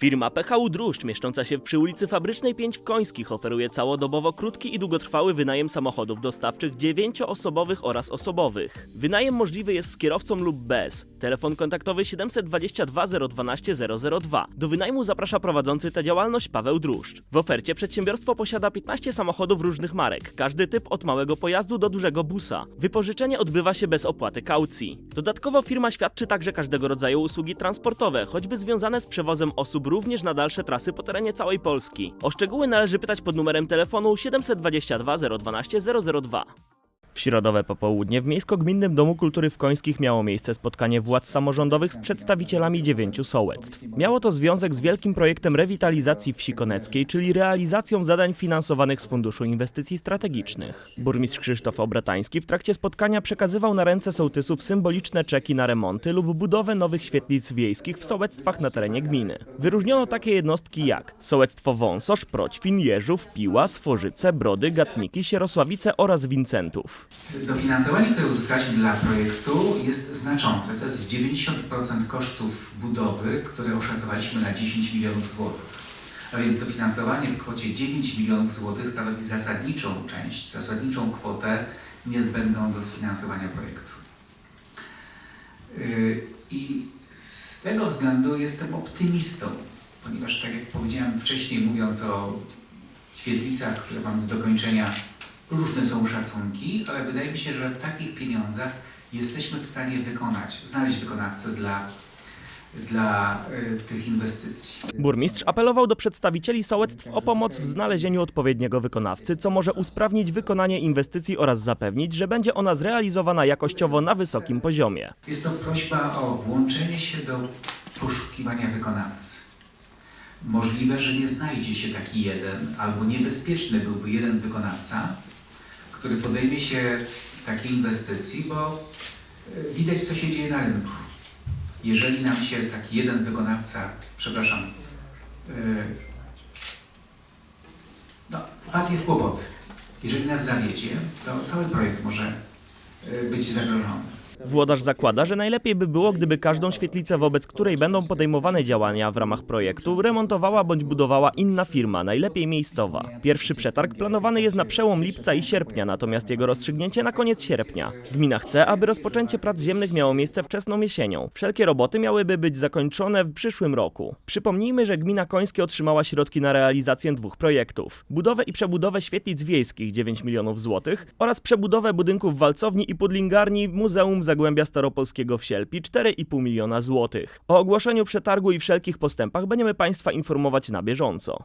Firma PHU Druszcz, mieszcząca się przy ulicy Fabrycznej 5 w Końskich, oferuje całodobowo krótki i długotrwały wynajem samochodów dostawczych dziewięcioosobowych oraz osobowych. Wynajem możliwy jest z kierowcą lub bez. Telefon kontaktowy 722 012 002. Do wynajmu zaprasza prowadzący tę działalność Paweł Druszcz. W ofercie przedsiębiorstwo posiada 15 samochodów różnych marek, każdy typ od małego pojazdu do dużego busa. Wypożyczenie odbywa się bez opłaty kaucji. Dodatkowo firma świadczy także każdego rodzaju usługi transportowe, choćby związane z przewozem osób również na dalsze trasy po terenie całej Polski. O szczegóły należy pytać pod numerem telefonu 722 012 002. W środowe popołudnie w Miejsko-Gminnym Domu Kultury w Końskich miało miejsce spotkanie władz samorządowych z przedstawicielami dziewięciu sołectw. Miało to związek z wielkim projektem rewitalizacji wsi koneckiej, czyli realizacją zadań finansowanych z Funduszu Inwestycji Strategicznych. Burmistrz Krzysztof Obratański w trakcie spotkania przekazywał na ręce sołtysów symboliczne czeki na remonty lub budowę nowych świetlic wiejskich w sołectwach na terenie gminy. Wyróżniono takie jednostki jak sołectwo Wąsosz, Proćwin, Jeżów, Piła, Sforzyce, Brody, Gatniki, Sierosławice oraz Wincentów. Dofinansowanie, które uzyskaliśmy dla projektu jest znaczące. To jest 90% kosztów budowy, które oszacowaliśmy na 10 milionów złotych. A więc dofinansowanie w kwocie 9 milionów złotych stanowi zasadniczą część, zasadniczą kwotę niezbędną do sfinansowania projektu. Yy, I z tego względu jestem optymistą, ponieważ tak jak powiedziałem wcześniej, mówiąc o świetlicach, które mamy do dokończenia, różne są szacunki, ale wydaje mi się, że w takich pieniądzach jesteśmy w stanie wykonać, znaleźć wykonawcę dla, dla y, tych inwestycji. Burmistrz apelował do przedstawicieli sołectw o pomoc w znalezieniu odpowiedniego wykonawcy, co może usprawnić wykonanie inwestycji oraz zapewnić, że będzie ona zrealizowana jakościowo na wysokim poziomie. Jest to prośba o włączenie się do poszukiwania wykonawcy. Możliwe, że nie znajdzie się taki jeden, albo niebezpieczny byłby jeden wykonawca, który podejmie się takiej inwestycji, bo y, widać, co się dzieje na rynku. Jeżeli nam się taki jeden wykonawca, przepraszam, y, no, wpadnie w kłopoty, jeżeli nas zawiedzie, to cały projekt może y, być zagrożony. Włodarz zakłada, że najlepiej by było, gdyby każdą świetlicę, wobec której będą podejmowane działania w ramach projektu, remontowała bądź budowała inna firma, najlepiej miejscowa. Pierwszy przetarg planowany jest na przełom lipca i sierpnia, natomiast jego rozstrzygnięcie na koniec sierpnia. Gmina chce, aby rozpoczęcie prac ziemnych miało miejsce wczesną jesienią. Wszelkie roboty miałyby być zakończone w przyszłym roku. Przypomnijmy, że gmina Końskie otrzymała środki na realizację dwóch projektów. Budowę i przebudowę świetlic wiejskich 9 milionów złotych oraz przebudowę budynków walcowni i pudlingarni Muzeum Zagłębia Staropolskiego w Sielpi 4,5 miliona złotych. O ogłoszeniu przetargu i wszelkich postępach będziemy Państwa informować na bieżąco.